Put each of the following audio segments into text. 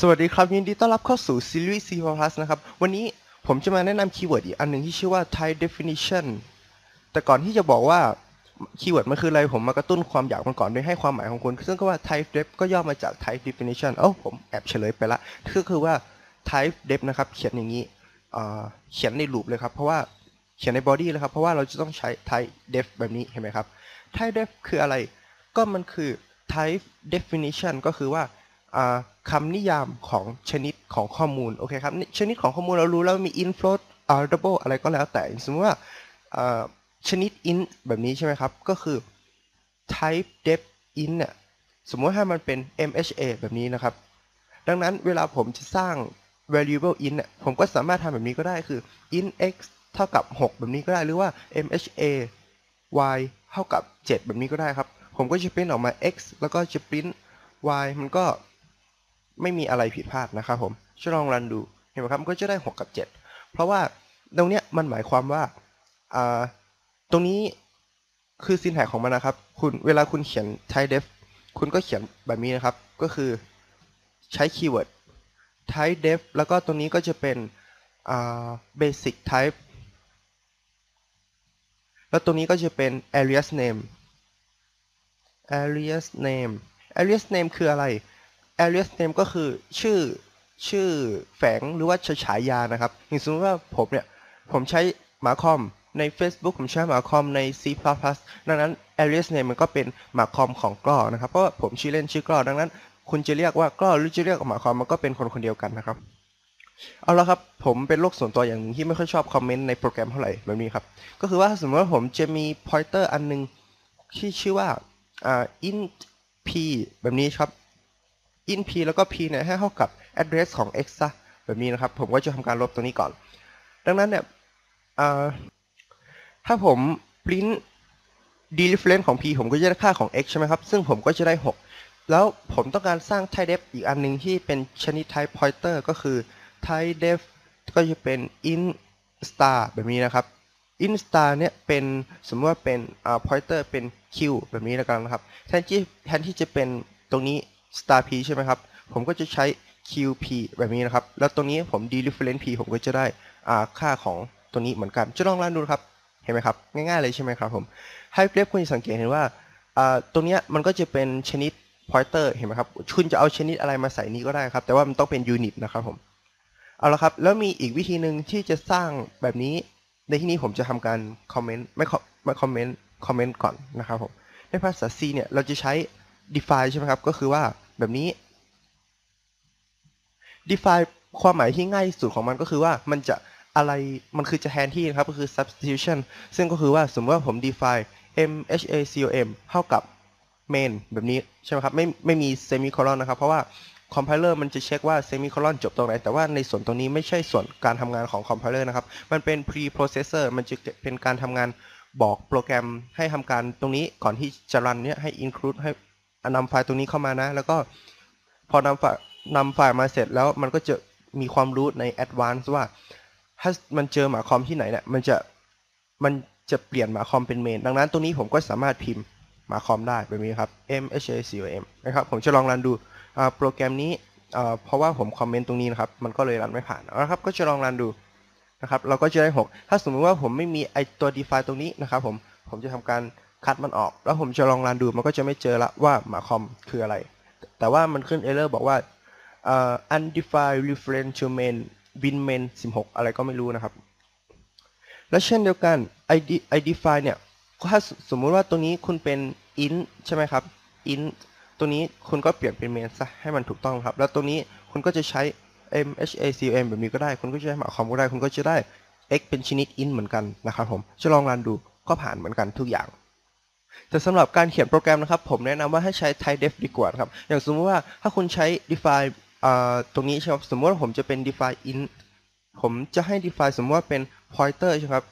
สวัสดีครับยินดีต้อนรับเข้าสู่ซีรีส์ C++ นะครับ วันนี้ผมจะมาแนะนำคีย์เวิร์ดอีกอันหนึ่งที่ชื่อว่า type definition แต่ก่อนที่จะบอกว่าคีย์เวิร์ดมันคืออะไรผมมากระตุ้นความอยากมันก่อนโดยให้ความหมายของคุณซึ่งก็ว่า type def ก็ย่อมาจาก type definition เอ้าผมแอบเฉลยไปละก็คือว่า type def นะครับ เขียนอย่างนี้เขียนในลูปเลยครับ เพราะว่าเขียนใน body เลยครับ เพราะว่าเราจะต้องใช้ type def แบบนี้เห็นไหมครับ type def คืออะไรก็มันคือ type definition ก็คือว่า คำนิยามของชนิดของข้อมูลโอเคครับนี่ชนิดของข้อมูลเรารู้แล้วมี int float r double อะไรก็แล้วแต่สมมติว่าชนิด int แบบนี้ใช่ไหมครับ ก็คือ type def int เนี่ยสมมติถ้ามันเป็น mha แบบนี้นะครับ ดังนั้นเวลาผมจะสร้าง variable int เนี่ยผมก็สามารถทำแบบนี้ก็ได้คือ int x เท่ากับ 6 แบบนี้ก็ได้หรือว่า mha y เท่ากับ 7 แบบนี้ก็ได้ครับ ผมก็จะปริ้นออกมา x แล้วก็จะปริ้น y มันก็ ไม่มีอะไรผิดพลาดนะครับผมช่วยลองรันดูเห็นไหมครับมันก็จะได้ 6 กับ 7 เพราะว่าตรงเนี้ยมันหมายความว่าอ่าตรงนี้คือ syntax ของมันนะครับ คุณเวลาคุณเขียน type def คุณก็เขียนแบบนี้นะครับ ก็คือใช้คีย์เวิร์ด type def แล้วก็ตรงนี้ก็จะเป็นอ่า basic type แล้วตรงนี้ก็จะเป็น alias name alias name alias name คืออะไร alias name ก็คือชื่อชื่อแฝงหรือว่าฉายานะครับอย่างสมมติว่าผมเนี่ย ผมใช้หมาคอมใน Facebook ผมใช้หมาคอมใน C++ ดังนั้น alias name มันก็เป็นหมาคอมของกล้อนะครับ เพราะว่าผมชื่อเล่นชื่อกล้อดังนั้น คุณจะเรียกว่ากล้อหรือจะเรียกหมาคอมมันก็เป็นคนคนเดียวกันนะครับ เอาละครับ ผมเป็นโรคส่วนตัวอย่างหนึ่งที่ไม่ค่อยชอบคอมเมนต์ในโปรแกรมเท่าไหร่แบบนี้ครับ ก็คือว่าสมมติว่าผมจะมี pointer อันหนึงที่ชื่อว่าอ่า int p แบบนี้ครับ in p แล้วก็ p เนี่ยให้เท่ากับ address ของ x ซะแบบนี้นะครับ ผมก็จะทำการลบตรงนี้ก่อน ดังนั้นเนี่ยถ้าผม print dereference ของ p ผมก็จะได้ค่าของ x ใช่ไหมครับ ซึ่งผมก็จะได้ 6 แล้วผมต้องการสร้าง type def อีกอันหนึ่งที่เป็นชนิด type pointer ก็คือ type def ก็จะเป็น int star แบบนี้นะครับ int star เนี่ยเป็นสมมติว่าเป็นอ่า pointer เป็น q แบบนี้แล้วกันนะครับ แทนที่แทนที่จะเป็นตรงนี้ star p ใช่ไหมครับ ผมก็จะใช้ qp แบบนี้นะครับ แล้วตรงนี้ผม dereference p ผมก็จะได้อ่าค่าของตัวนี้เหมือนกันจะลองรันดูครับ เห็นไหมครับ ง่ายๆเลยใช่ไหมครับผมให้เรียบคุณสังเกตเห็นว่าอ่าตรงนี้มันก็จะเป็นชนิด pointer เห็นไหมครับ คุณจะเอาชนิดอะไรมาใส่นี้ก็ได้ครับ แต่ว่ามันต้องเป็น unit นะครับผม เอาละครับ แล้วมีอีกวิธีหนึ่งที่จะสร้างแบบนี้ ในที่นี้ผมจะทำการคอมเมนต์ไม่ไม่คอมเมนต์คอมเมนต์ก่อนนะครับผม ในภาษา C เนี่ย เราจะใช้ define ใช่ไหมครับ ก็คือว่า แบบนี้ define ความหมายที่ง่ายสุดของมันก็คือว่ามันจะอะไรมันคือจะแทนที่นะครับก็คือ substitution ซึ่งก็คือว่าสมมติว่าผม define mhacom เท่ากับ main แบบนี้ใช่ไหมครับไม่ไม่มี semicolon นะครับ เพราะว่า compiler มันจะเช็คว่า semicolon จบตรงไหน แต่ว่าในส่วนตรงนี้ไม่ใช่ส่วนการทำงานของ compiler นะครับ มันเป็น preprocessor มันจะเป็นการทำงานบอกโปรแกรมให้ทำการตรงนี้ก่อนที่จะรันเนี่ยให้ include ให้ นำไฟล์ตรงนี้เข้ามานะ แล้วก็พอนำไฟล์นำไฟล์มาเสร็จแล้วมันก็จะมีความรู้ใน advance ว่า ถ้ามันเจอหมาคอมที่ไหนเนี่ยมันจะมันจะเปลี่ยนหมาคอมเป็นเมน ดังนั้นตรงนี้ผมก็สามารถพิมพ์หมาคอมได้แบบนี้ครับ m h a c o m นะครับผมจะลองรันดูโปรแกรมนี้เพราะว่าผมคอมเมนต์ตรงนี้นะครับ มันก็เลยรันไม่ผ่านนะครับ ก็จะลองรันดูนะครับ เราก็จะได้ 6 ถ้าสมมติว่าผมไม่มีไอตัว define ตรงนี้นะครับผม ผมจะทำการ คัดมันออก แล้วผมจะลองรันดูมันก็จะไม่เจอละว่าหมาคอมคืออะไร แต่ว่ามันขึ้น error บอกว่าอ่า undefined reference to main bin main 16 อะไรก็ไม่รู้นะครับ แล้วเช่นเดียวกัน id idify เนี่ยถ้าสมมุติว่าตรงนี้คุณเป็น int ใช่ไหมครับ int ตัวนี้คุณก็เปลี่ยนเป็น main ซะให้มันถูกต้องครับ แล้วตรงนี้คุณก็จะใช้ mhacm แบบนี้ก็ได้ คุณก็จะใช้หมาคอมก็ได้ คุณก็จะได้ x เป็นชนิด int เหมือนกันนะครับผมจะลองรันดูก็ผ่านเหมือนกันทุกอย่าง แต่สำหรับการเขียนโปรแกรมนะครับ ผมแนะนำว่าให้ใช้ type def ดีกว่าครับ อย่างสมมติว่าถ้าคุณใช้ define ตรงนี้ใช่ไหมครับสมมติว่าผมจะเป็น define int ผมจะให้ define สมมติว่าเป็น pointer ใช่ไหมครับ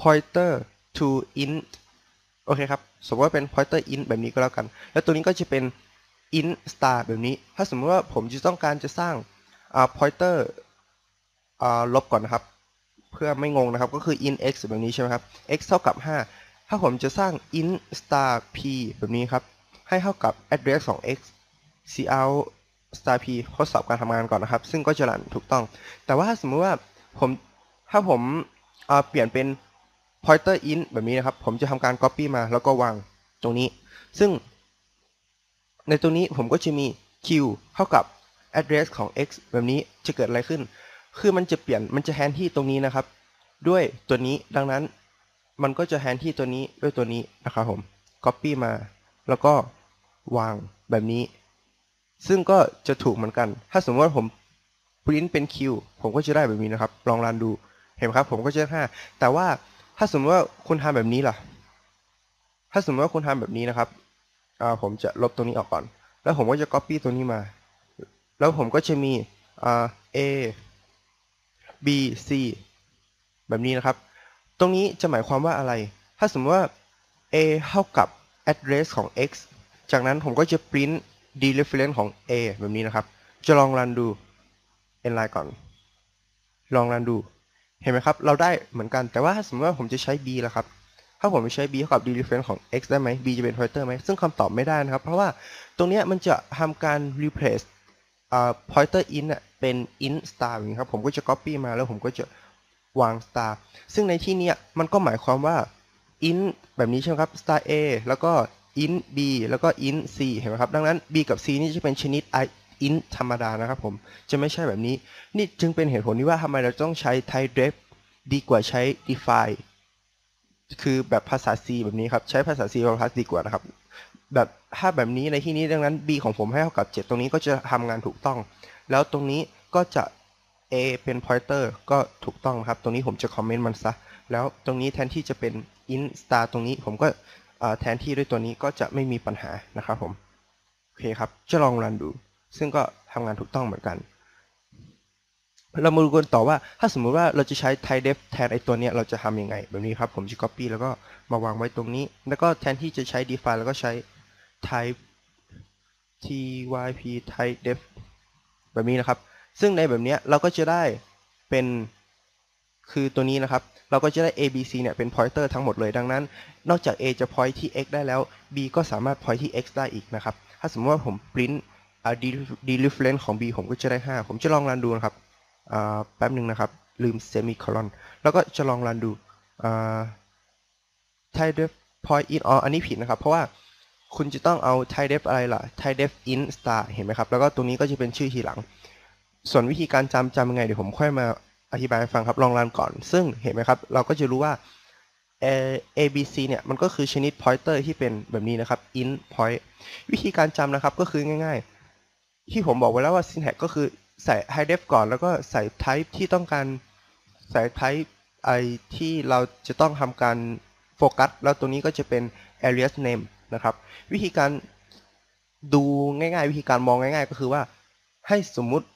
pointer to int โอเคครับ สมมติว่าเป็น pointer int แบบนี้ก็แล้วกัน แล้วตัวนี้ก็จะเป็น int star แบบนี้ ถ้าสมมติว่าผมจะต้องการจะสร้าง pointer ลบก่อนนะครับ เพื่อไม่งงนะครับ ก็คือ int x แบบนี้ใช่ไหมครับ x เท่ากับ 5 ถ้าผมจะสร้าง int star p แบบนี้ครับ ให้เท่ากับ address ของ x cout star p ทดสอบการทำงานก่อนนะครับ ซึ่งก็จะรันถูกต้อง แต่ว่าถ้าสมมติว่าผมถ้าผมเเปลี่ยนเป็น pointer in แบบนี้นะครับ ผมจะทำการ copy มาแล้วก็วางตรงนี้ ซึ่ง ในตรงนี้ผมก็จะมี q เท่ากับ address ของ x แบบนี้จะเกิดอะไรขึ้น คือมันจะเปลี่ยนมันจะแทนที่ตรงนี้นะครับ ด้วยตัวนี้ดังนั้นมันก็จะแทนที่ตัวนี้ด้วยตัวนี้นะครับผม copy มา แล้วก็วางแบบนี้ ซึ่งก็จะถูกเหมือนกัน ถ้าสมมติว่าผม print เป็น q ผมก็จะได้แบบนี้นะครับ ลองรันดูเห็นไหมครับ ผมก็จะได้5แต่ว่าถ้าสมมติว่าคุณทำแบบนี้ล่ะ ถ้าสมมติว่าคุณทำแบบนี้นะครับอ่าผมจะลบตรงนี้ออกก่อน แล้วผมก็จะ copy ตัวนี้มา แล้วผมก็จะมีอ่า a b c แบบนี้นะครับ ตรงนี้จะหมายความว่าอะไร ถ้าสมมติว่า a เท่ากับ address ของ x จากนั้นผมก็จะ print d reference ของ a แบบนี้นะครับ จะลองรันดู n line ก่อน ลองรันดู เห็นไหมครับ เราได้เหมือนกัน แต่ว่าถ้าสมมติว่าผมจะใช้ b ล่ะครับ ถ้าผมใช้ b เท่ากับ d reference ของ x ได้ไหม b จะเป็น pointer ไหม ซึ่งคำตอบไม่ได้นะครับ เพราะว่าตรงนี้มันจะทำการ replace อ่า pointer in อะเป็น int star อย่างนี้ครับผมก็จะ copy มาแล้วผมก็จะวาง star ซึ่งในที่นี้มันก็หมายความว่า int แบบนี้ใช่ไหมครับ star a แล้วก็ int b แล้วก็ int c เห็นไหมครับ ดังนั้น b กับ c นี่จะเป็นชนิด int ธรรมดานะครับผม จะไม่ใช่แบบนี้ นี่จึงเป็นเหตุผลที่ว่าทำไมเราต้องใช้ type def ดีกว่าใช้ define คือแบบภาษา C แบบนี้ครับ ใช้ภาษา C พลัสดีกว่านะครับ แบบถ้าแบบนี้ในที่นี้ดังนั้น b ของผมให้เท่ากับ 7 ตรงนี้ก็จะทำงานถูกต้อง แล้วตรงนี้ก็จะ a เป็น pointer ก็ถูกต้องครับ ตรงนี้ผมจะคอมเมนต์มันซะ แล้วตรงนี้แทนที่จะเป็น int star ตรงนี้ผมก็แทนที่ด้วยตัวนี้ก็จะไม่มีปัญหานะครับผม โอเคครับ จะลองรันดู ซึ่งก็ทำงานถูกต้องเหมือนกัน เรามาดูกันต่อว่าถ้าสมมุติว่าเราจะใช้ type def แทนไอตัวนี้เราจะทำยังไง แบบนี้ครับ ผมจะ copy แล้วก็มาวางไว้ตรงนี้ แล้วก็แทนที่จะใช้ define แล้วก็ใช้ type typ type def แบบนี้นะครับ ซึ่งในแบบเนี้ยเราก็จะได้เป็นคือตัวนี้นะครับ เราก็จะได้ a b c เนี่ยเป็น pointer ทั้งหมดเลยดังนั้น นอกจาก a จะ point ที่ x ได้แล้ว b ก็สามารถ point ที่ x ได้อีกนะครับ ถ้าสมมติว่าผม print อ่า d reference ของ b ผมก็จะได้ 5 ผมจะลองรันดูนะครับอ่าแป๊บหนึ่งนะครับ ลืม semicolon แล้วก็จะลองรันดูอ่า type point in อ๋ออันนี้ผิดนะครับ เพราะว่า คุณจะต้องเอา type def อะไรล่ะ type def int star เห็นไหมครับ แล้วก็ตรงนี้ก็จะเป็นชื่อทีหลัง ส่วนวิธีการจำจำยังไงเดี๋ยวผมค่อยมาอธิบายฟังครับ ลองรันก่อน ซึ่งเห็นไหมครับ เราก็จะรู้ว่า A A B C เนี่ยมันก็คือชนิด pointer ที่เป็นแบบนี้นะครับ int point วิธีการจำนะครับก็คือง่าย ๆ ที่ผมบอกไว้แล้วว่า syntax ก็คือใส่ high def ก่อนแล้วก็ใส่ type ที่ต้องการใส่ type ไอที่เราจะต้องทำการ โฟกัสแล้วตัวนี้ก็จะเป็น alias name นะครับ วิธีการดูง่ายๆ วิธีการมองง่ายๆ ก็คือว่า ให้สมมุติ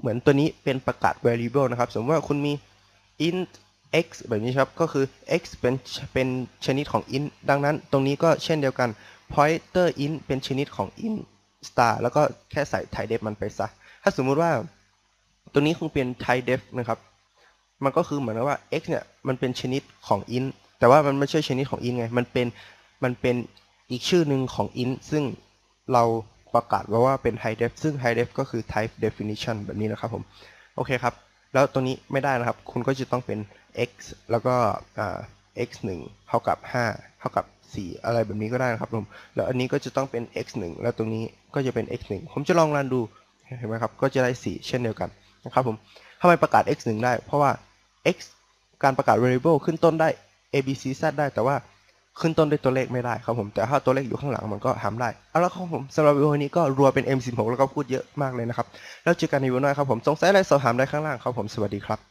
เหมือนตัวนี้เป็นประกาศ variable นะครับ สมมติว่าคุณมี int x แบบนี้ครับ ก็คือ x เป็นเป็นชนิดของ int ดังนั้นตรงนี้ก็เช่นเดียวกัน pointer int เป็นชนิดของ int star แล้วก็แค่ใส่ type def มันไปซะ ถ้าสมมุติว่าตัวนี้คงเป็น type def นะครับ มันก็คือเหมือนกับว่า x เนี่ย มันเป็นชนิดของ int แต่ว่ามันไม่ใช่ชนิดของ int ไง มันเป็น มันเป็นอีกชื่อหนึ่งของ int ซึ่งเราประกาศไว้ว่าเป็น high def ซึ่ง high def ก็คือ type definition แบบนี้นะครับผม โอเคครับ แล้วตัวนี้ไม่ได้นะครับ คุณก็จะต้องเป็น x แล้วก็ x 1เท่ากับ 5 เท่ากับ 4 อะไรแบบนี้ก็ได้นะครับผม แล้วอันนี้ก็จะต้องเป็น x 1แล้วตรงนี้ก็จะเป็น x 1ผมจะลองรันดู เห็นไหมครับ ก็จะได้ 4 เช่นเดียวกันนะครับผมทำไมประกาศ x 1ได้ เพราะว่า x การประกาศ variable ขึ้นต้นได้ a b c z ได้แต่ว่าขึ้นต้นด้วยตัวเลขไม่ได้ครับผม แต่ถ้าตัวเลขอยู่ข้างหลังมันก็หามได้ เอาละครับผมสำหรับวิดีโอนี้ก็รัวเป็น M16 แล้วก็พูดเยอะมากเลยนะครับ แล้วเจอกันในวิดีโอหน้าครับผม สงสัยอะไรสอบถามได้ข้างล่างครับผม สวัสดีครับ